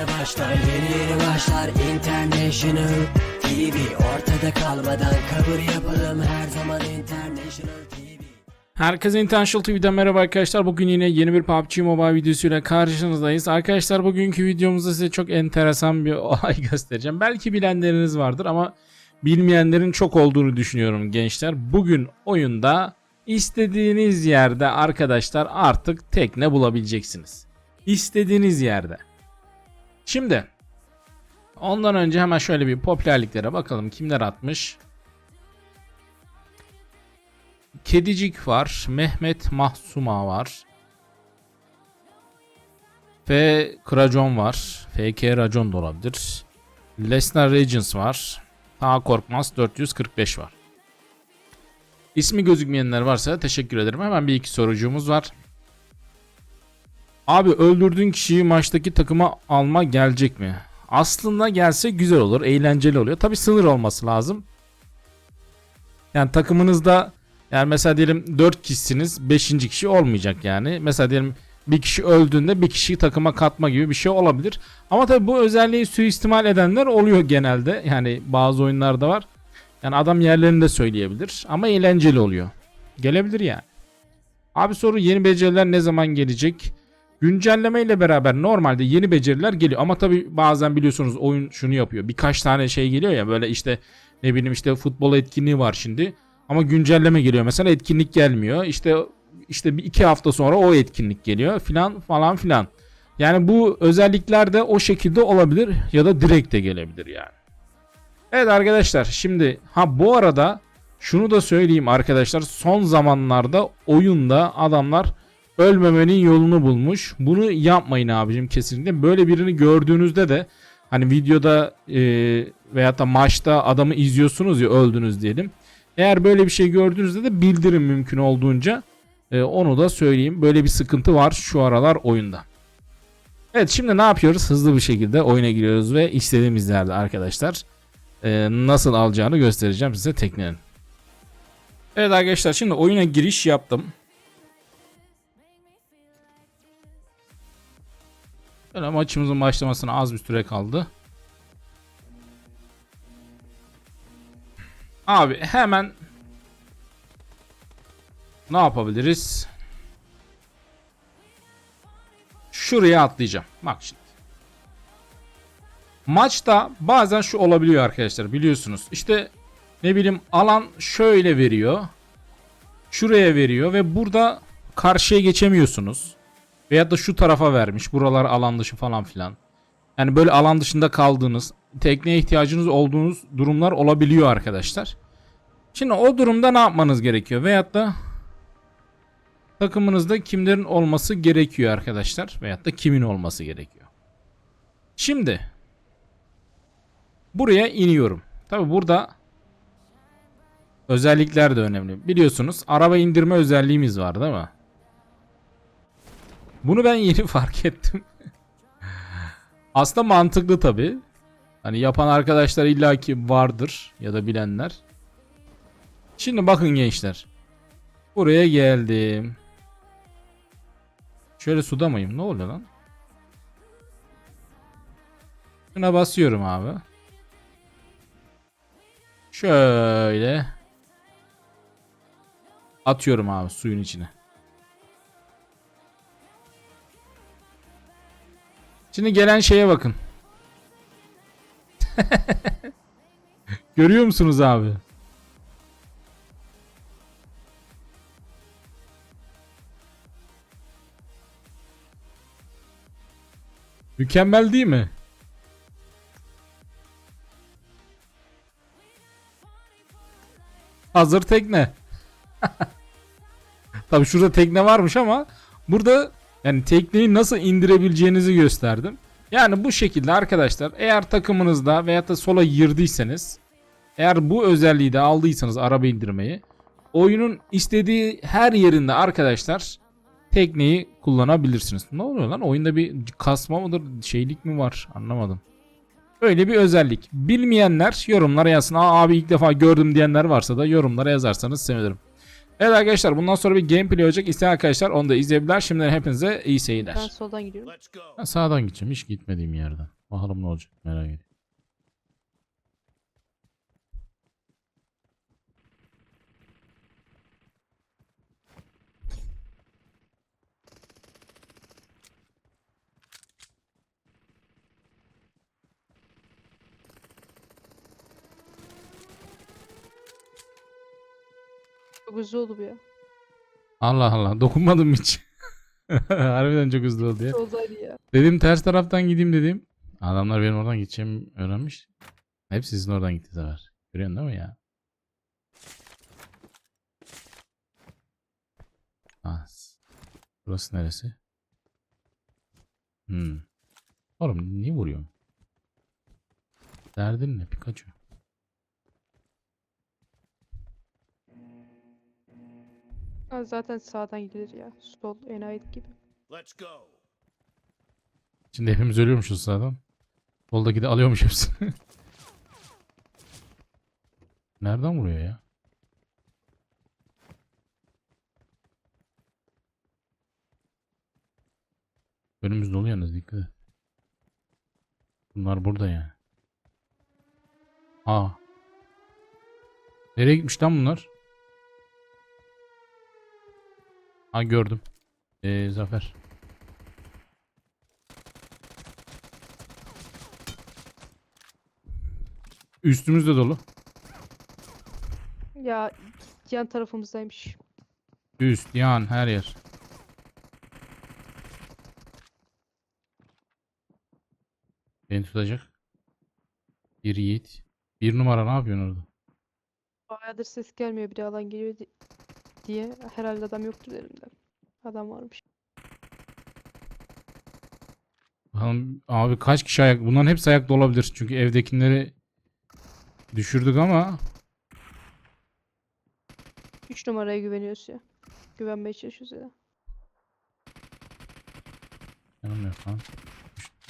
yeni başlar Yeni yeni başlar International TV Ortada kalmadan kabul yapalım Her zaman International TV Herkese International TV'den merhaba arkadaşlar. Bugün yine yeni bir PUBG Mobile videosuyla karşınızdayız. Arkadaşlar bugünkü videomuzda size çok enteresan bir olay göstereceğim. Belki bilenleriniz vardır ama bilmeyenlerin çok olduğunu düşünüyorum gençler. Bugün oyunda istediğiniz yerde arkadaşlar artık tekne bulabileceksiniz. İstediğiniz yerde. Şimdi ondan önce hemen şöyle bir popülerliklere bakalım kimler atmış. Kedicik var. Mehmet Mahsuma var. F. Kracon var. FK Racon da olabilir. Lesnar Regents var. Ta Korkmaz 445 var. İsmi gözükmeyenler varsa teşekkür ederim. Hemen bir iki sorucuğumuz var. Abi öldürdüğün kişiyi maçtaki takıma alma gelecek mi? Aslında gelse güzel olur. Eğlenceli oluyor. Tabi sınır olması lazım. Yani takımınızda yani mesela diyelim 4 kişisiniz 5. kişi olmayacak yani. Mesela diyelim bir kişi öldüğünde bir kişiyi takıma katma gibi bir şey olabilir. Ama tabi bu özelliği suistimal edenler oluyor genelde. Yani bazı oyunlarda var. Yani adam yerlerini de söyleyebilir ama eğlenceli oluyor. Gelebilir yani. Abi soru yeni beceriler ne zaman gelecek? Güncelleme ile beraber normalde yeni beceriler geliyor ama tabi bazen biliyorsunuz oyun şunu yapıyor. Birkaç tane şey geliyor ya böyle işte ne bileyim işte futbol etkinliği var şimdi. Ama güncelleme geliyor mesela etkinlik gelmiyor. İşte işte bir iki hafta sonra o etkinlik geliyor filan falan filan. Yani bu özellikler de o şekilde olabilir ya da direkt de gelebilir yani. Evet arkadaşlar şimdi ha bu arada şunu da söyleyeyim arkadaşlar son zamanlarda oyunda adamlar ölmemenin yolunu bulmuş. Bunu yapmayın abicim kesinlikle. Böyle birini gördüğünüzde de hani videoda e, veyahut da maçta adamı izliyorsunuz ya öldünüz diyelim. Eğer böyle bir şey gördüğünüzde de bildirin mümkün olduğunca. Ee, onu da söyleyeyim. Böyle bir sıkıntı var şu aralar oyunda. Evet şimdi ne yapıyoruz? Hızlı bir şekilde oyuna giriyoruz ve istediğimiz yerde arkadaşlar e, nasıl alacağını göstereceğim size teknenin. Evet arkadaşlar şimdi oyuna giriş yaptım. Böyle maçımızın başlamasına az bir süre kaldı. Abi hemen ne yapabiliriz? Şuraya atlayacağım. Bak şimdi. Maçta bazen şu olabiliyor arkadaşlar biliyorsunuz. İşte ne bileyim alan şöyle veriyor. Şuraya veriyor ve burada karşıya geçemiyorsunuz. Veyahut da şu tarafa vermiş. Buralar alan dışı falan filan. Yani böyle alan dışında kaldığınız, tekneye ihtiyacınız olduğunuz durumlar olabiliyor arkadaşlar. Şimdi o durumda ne yapmanız gerekiyor? Veyahut da takımınızda kimlerin olması gerekiyor arkadaşlar? Veyahut da kimin olması gerekiyor? Şimdi buraya iniyorum. Tabi burada özellikler de önemli. Biliyorsunuz araba indirme özelliğimiz var değil mi? Bunu ben yeni fark ettim. Aslında mantıklı tabi. Hani yapan arkadaşlar illaki vardır ya da bilenler. Şimdi bakın gençler. Buraya geldim. Şöyle suda mıyım? Ne oluyor lan? Şuna basıyorum abi. Şöyle. Atıyorum abi suyun içine. Şimdi gelen şeye bakın. Görüyor musunuz abi? Mükemmel değil mi? Hazır tekne. Tabi şurada tekne varmış ama burada yani tekneyi nasıl indirebileceğinizi gösterdim. Yani bu şekilde arkadaşlar eğer takımınızda veyahut da sola girdiyseniz eğer bu özelliği de aldıysanız araba indirmeyi oyunun istediği her yerinde arkadaşlar tekneyi kullanabilirsiniz. Ne oluyor lan? Oyunda bir kasma mıdır? Şeylik mi var? Anlamadım. Öyle bir özellik. Bilmeyenler yorumlara yazsın. Aa, abi ilk defa gördüm diyenler varsa da yorumlara yazarsanız sevinirim. Evet arkadaşlar bundan sonra bir gameplay olacak. İsteyen arkadaşlar onu da izleyebilirler. Şimdiden hepinize iyi seyirler. Ben soldan gidiyorum. Ben sağdan gideceğim. Hiç gitmediğim yerden. Bakalım ne olacak merak ediyorum. Çok hızlı oldu ya. Allah Allah dokunmadım hiç. Harbiden çok hızlı oldu ya. Dedim ters taraftan gideyim dedim. Adamlar benim oradan gideceğimi öğrenmiş. Hep sizin oradan gitti sefer. Görüyorsun değil mi ya? Ah, Burası neresi? Hmm. Oğlum niye vuruyorsun? Derdin ne Pikachu? Ha, zaten sağdan gidilir ya. Sol enayi gibi. Let's go. Şimdi hepimiz ölüyormuşuz zaten. Soldaki de alıyormuş hepsini. Nereden vuruyor ya? Önümüz dolu yalnız dikkat et. Bunlar burada yani. Aa. Nereye gitmiş lan bunlar? Ha gördüm. Ee, Zafer. Üstümüz de dolu. Ya yan tarafımızdaymış. Üst, yan, her yer. Beni tutacak. Bir yiğit. Bir numara ne yapıyorsun orada? Bayağıdır ses gelmiyor. Bir alan geliyor diye. Herhalde adam yoktur elimde. Adam varmış. Bakalım abi kaç kişi ayak? Bunların hepsi ayakta olabilir. Çünkü evdekileri düşürdük ama 3 numaraya güveniyoruz ya. Güvenmeye çalışıyoruz ya. Yanım yok lan.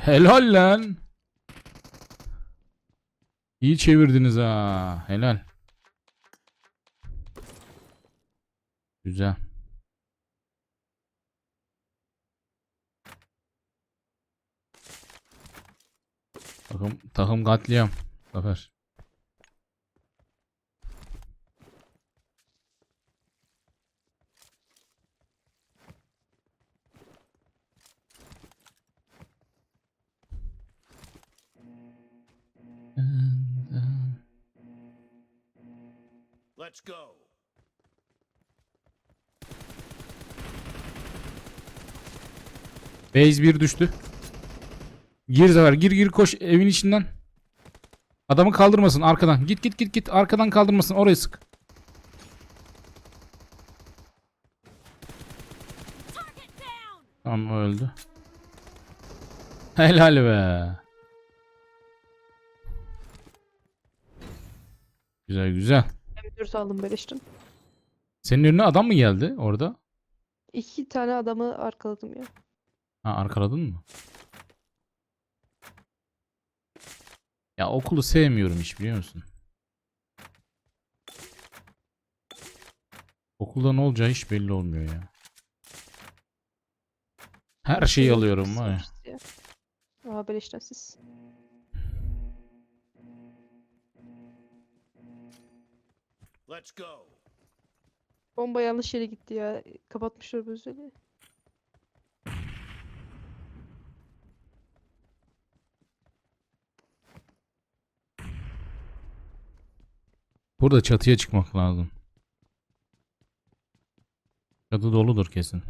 Helal lan. İyi çevirdiniz ha. Helal. Güzel. Takım, takım katliam. Zafer. Let's go. Base 1 düştü. Gir Zafer gir gir koş evin içinden. Adamı kaldırmasın arkadan. Git git git git arkadan kaldırmasın orayı sık. Tamam öldü. Helal be. Güzel güzel. M4 aldım beleştim. Senin önüne adam mı geldi orada? İki tane adamı arkaladım ya. Ha arkaladın mı? Ya okulu sevmiyorum hiç biliyor musun? Okulda ne olacağı hiç belli olmuyor ya. Her şeyi alıyorum var ya. Aa beleşten siz. Let's go. Bomba yanlış yere gitti ya. Kapatmışlar bu özelliği. Burada çatıya çıkmak lazım. Çatı doludur kesin.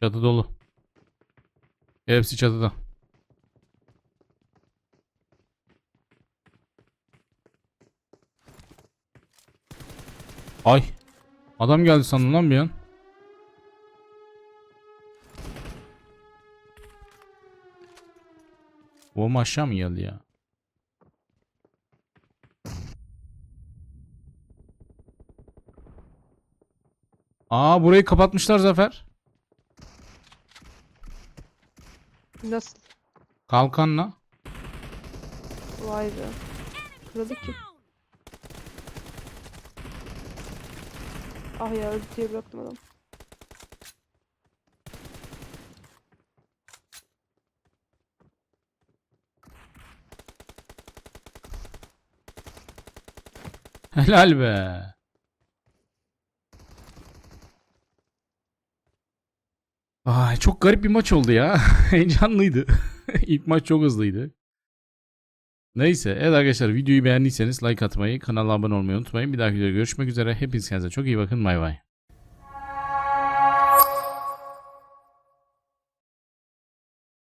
Çatı dolu. Hepsi çatıda. Ay. Adam geldi sandım lan bir an. Bomba aşağı mı geldi ya? Aa burayı kapatmışlar Zafer. Nasıl? Kalkanla. Vay be. kırıldı ki. Ah ya öldü diye bıraktım adam. Helal be. Ay çok garip bir maç oldu ya. Heyecanlıydı. İlk maç çok hızlıydı. Neyse evet arkadaşlar videoyu beğendiyseniz like atmayı, kanala abone olmayı unutmayın. Bir dahaki videoda görüşmek üzere. Hepiniz kendinize çok iyi bakın. Bay bay.